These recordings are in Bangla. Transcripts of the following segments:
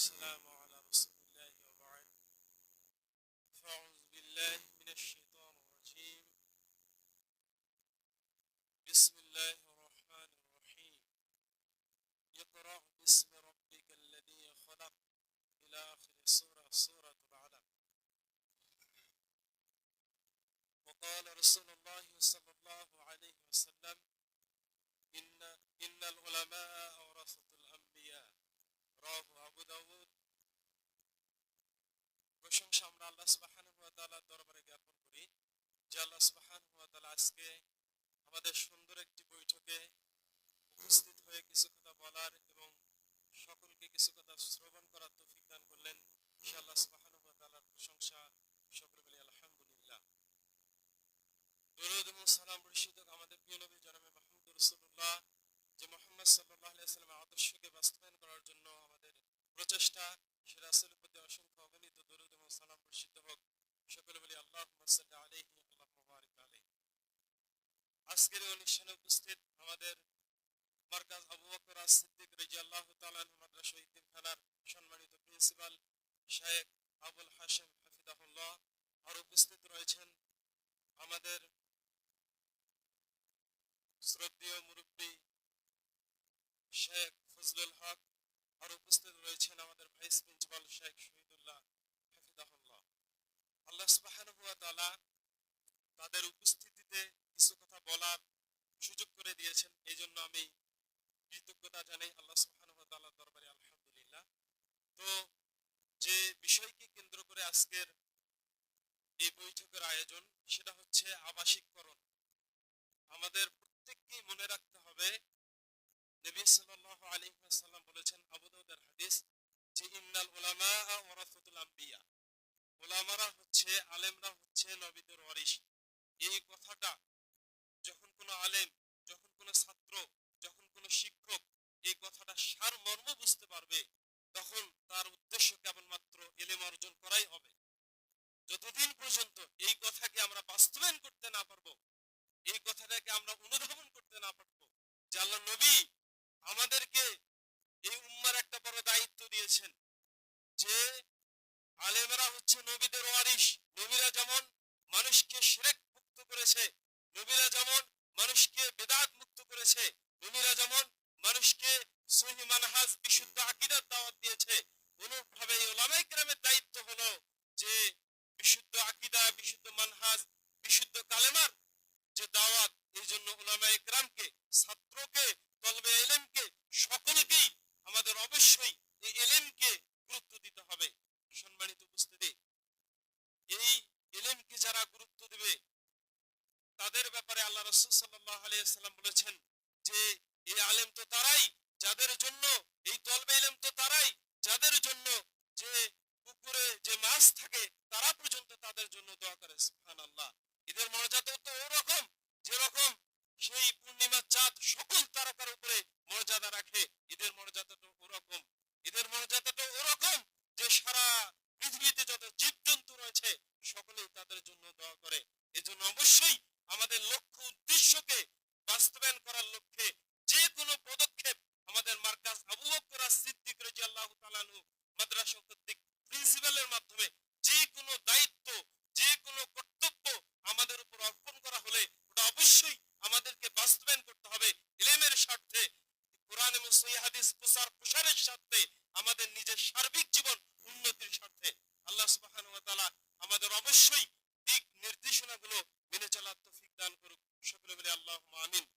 والسلام على رسول الله وبعد. فأعوذ بالله من الشيطان الرجيم. بسم الله الرحمن الرحيم. اقرأ باسم ربك الذي خلق إلى آخر السورة سورة العلق. وقال رسول الله صلى الله عليه وسلم إن إن العلماء ورثة الأنبياء. রাহু আবু দাউদ প্রশংসা আমরা আল্লাহ সুবহানাহু ওয়া তাআলার দরবারে জ্ঞাপন করি যে আল্লাহ সুবহানাহু ওয়া তাআলা আজকে আমাদের সুন্দর একটি বৈঠকে উপস্থিত হয়ে কিছু কথা বলার এবং সকলকে কিছু কথা শ্রবণ করার তৌফিক দান করলেন সে আল্লাহ সুবহানাহু ওয়া তাআলার প্রশংসা সকলে বলি আলহামদুলিল্লাহ দরুদ এবং সালাম বর্ষিত আমাদের প্রিয় নবী জনাবে মাহমুদ রাসূলুল্লাহ যে মোহাম্মদ সাল্লাহ সাল্লামের আদর্শকে বাস্তবায়ন করার জন্য আমাদের প্রচেষ্টা, সে রাসুলের প্রতি অসংখ্য অগণিত দরুদ এবং সালাম বর্ষিত হোক। সকলে বলি আল্লাহ আল্লাহ আলাইহি আজকের অনুষ্ঠানে উপস্থিত আমাদের মার্কাজ আবু বকর সিদ্দিক তাআলা আনহু মাদ্রাসা ইতিমখানার সম্মানিত প্রিন্সিপাল শায়েখ আবুল হাশেম হাফিজাহুল্লাহ। আর উপস্থিত রয়েছেন আমাদের শ্রদ্ধেয় মুরব্বী শেখ ফজলুল হক আর উপস্থিত রয়েছেন আমাদের ভাইস প্রিন্সিপাল শেখ শহীদুল্লাহ হাফিজাহুল্লাহ। আল্লাহ সুবহানাহু ওয়া তাদের উপস্থিতিতে কিছু কথা বলার সুযোগ করে দিয়েছেন। এই জন্য আমি কৃতজ্ঞতা জানাই আল্লাহ সুবহানাহু ওয়া দরবারে, আলহামদুলিল্লাহ। তো যে বিষয়কে কেন্দ্র করে আজকের এই বৈঠকের আয়োজন, সেটা হচ্ছে আবাসিককরণ। আমাদের প্রত্যেককেই মনে রাখতে হবে নবী সাল্লাল্লাহু বলেছেন, আবু দাউদের হাদিস, যে ইন্নাল উলামা ওয়ারাসাতুল আম্বিয়া। উলামারা হচ্ছে, আলেমরা হচ্ছে নবীদের ওয়ারিস এই কথাটা যখন কোনো আলেম, যখন কোনো ছাত্র, যখন কোনো শিক্ষক এই কথাটা সার মর্ম বুঝতে পারবে, তখন তার উদ্দেশ্য কেবলমাত্র এলেম অর্জন করাই হবে। যতদিন পর্যন্ত এই কথাকে আমরা বাস্তবায়ন করতে না পারব, এই কথাটাকে আমরা অনুধাবন করতে না পারব, যে আল্লাহ নবী আমাদেরকে এই উম্মার একটা বড় দায়িত্ব দিয়েছেন। যে আলেমেরা হচ্ছে নবীদের ওয়ারিস নবীরা যেমন মানুষকে শিরক মুক্ত করেছে, নবীরা যেমন মানুষকে বেদাত মুক্ত করেছে, নবীরা যেমন মানুষকে সহি মানহাজ, বিশুদ্ধ আকিদার দাওয়াত দিয়েছে, অনুরূপভাবে এই ওলামায়ে কেরামের দায়িত্ব হলো যে বিশুদ্ধ আকীদা, বিশুদ্ধ মানহাজ, বিশুদ্ধ কালেমার যে দাওয়াত, এই জন্য ওলামায়ে কেরামকে, ছাত্রকে, তলবে এলেমকে, সকলকেই আমাদের অবশ্যই এই এলেমকে গুরুত্ব দিতে হবে। সম্মানিত উপস্থিতি, এই এলেমকে যারা গুরুত্ব দেবে, তাদের ব্যাপারে আল্লাহ রসুল সাল্লাহ আলিয়াল্লাম বলেছেন যে, এই আলেম তো তারাই যাদের জন্য এই তলবে এলেম তো তারাই যাদের জন্য যে পুকুরে যে মাছ থাকে তারা পর্যন্ত তাদের জন্য দোয়া করে সুবহান আল্লাহ এদের মর্যাদা তো ওরকম যেরকম সেই পূর্ণিমার চাঁদ সকল তারকার উপরে মর্যাদা রাখে। এদের মর্যাদাটা ওরকম। এদের মর্যাদাটা ওরকম যে সারা পৃথিবীতে যত জীবজন্তু রয়েছে, সকলেই তাদের জন্য দোয়া করে। এজন্য অবশ্যই আমাদের লক্ষ্য উদ্দেশ্যকে বাস্তবায়ন করার লক্ষ্যে যে কোনো পদক্ষেপ আমাদের মার্কাজ আবু বকর সিদ্দিক রাদিয়াল্লাহু তাআলা মাদ্রাসা কর্তৃক প্রিন্সিপালের মাধ্যমে যে কোনো দায়িত্ব, যে কোনো কর্তব্য আমাদের উপর অর্পণ করা হলে অবশ্যই আমাদেরকে বাস্তবায়ন করতে হবে ইলেমের স্বার্থে। কোরআন এবং সৈহাদিস প্রচার প্রসারের স্বার্থে, আমাদের নিজের সার্বিক জীবন উন্নতির স্বার্থে। আল্লাহ সুবাহান আমাদের অবশ্যই দিক নির্দেশনাগুলো মেনে চলার দান করুক। সকলে বলে আল্লাহ আমিন।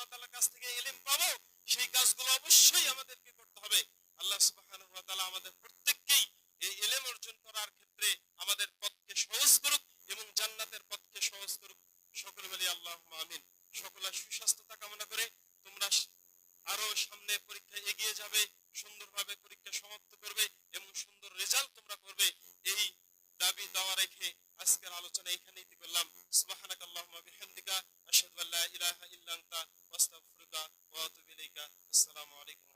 ওয়া তাআলার কাছ থেকে ইলম পাবো, সেই কাজগুলো অবশ্যই আমাদেরকে করতে হবে। আল্লাহ সুবহানাহু ওয়া তাআলা আমাদের প্রত্যেককেই এই ইলম অর্জন করার ক্ষেত্রে আমাদের পথকে সহজ করুক এবং জান্নাতের পথকে সহজ করুক। সকলে মিলে আল্লাহুম্মা আমিন। সকলের সুস্বাস্থ্যতা কামনা করে তোমরা আরও সামনে পরীক্ষায় এগিয়ে যাবে, সুন্দরভাবে পরীক্ষা সমাপ্ত করবে এবং সুন্দর রেজাল্ট তোমরা করবে। এই রেখে আজকের আলোচনা এখানেই করলাম। সুবহানাক আল্লাহুম্মা বিহামদিকা, আশহাদু আল্লা ইলাহা ইল্লা আনতা আস্তাগফিরুকা ওয়া আতুবু ইলাইকা। আসসালামু আলাইকুম।